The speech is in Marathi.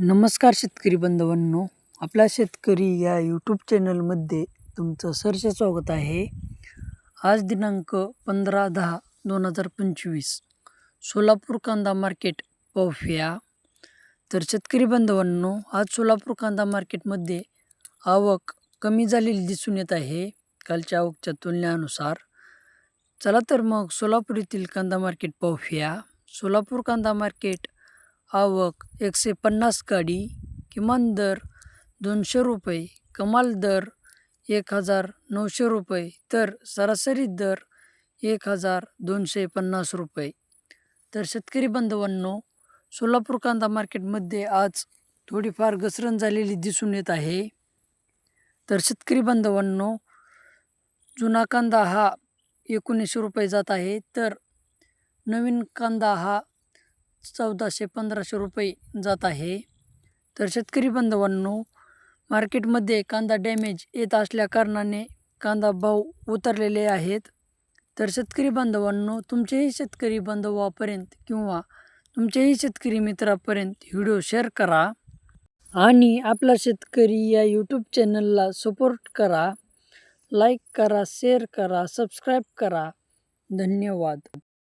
नमस्कार शेतकरी बांधवांनो. आपल्या शेतकरी या यूट्यूब चॅनलमध्ये तुमचं सर्च स्वागत आहे. आज दिनांक पंधरा दहा दोन हजार पंचवीस. सोलापूर कांदा मार्केट पाहूया. तर शेतकरी बांधवांनो आज सोलापूर कांदा मार्केटमध्ये आवक कमी झालेली दिसून येत आहे. कालच्या आवकच्या तुलनेनुसार. चला तर मग सोलापूर येथील कांदा मार्केट पाहूया. सोलापूर कांदा मार्केट आवक एकशे पन्नास गाडी किमान दर दोनशे रुपये कमाल दर एक हजार नऊशे रुपये तर सरासरी दर एक हजार दोनशे पन्नास रुपये. तर शेतकरी बांधवांनो सोलापूर कांदा मार्केटमध्ये आज थोडीफार घसरण झालेली दिसून येत आहे. तर शेतकरी बांधवांनो जुना कांदा हा एकोणीसशे रुपये जात आहे तर नवीन कांदा हा चौदाशे पंधराशे रुपये जात आहे. तर शेतकरी बांधवांनो मार्केटमध्ये कांदा डॅमेज येत असल्या कारणाने कांदा भाव उतरलेले आहेत. तर शेतकरी बांधवांनो तुमचेही शेतकरी बांधवापर्यंत किंवा तुमच्याही शेतकरी मित्रापर्यंत व्हिडिओ शेअर करा आणि आपला शेतकरी या यूट्यूब चॅनलला सपोर्ट करा. लाईक करा शेअर करा सबस्क्राईब करा. धन्यवाद.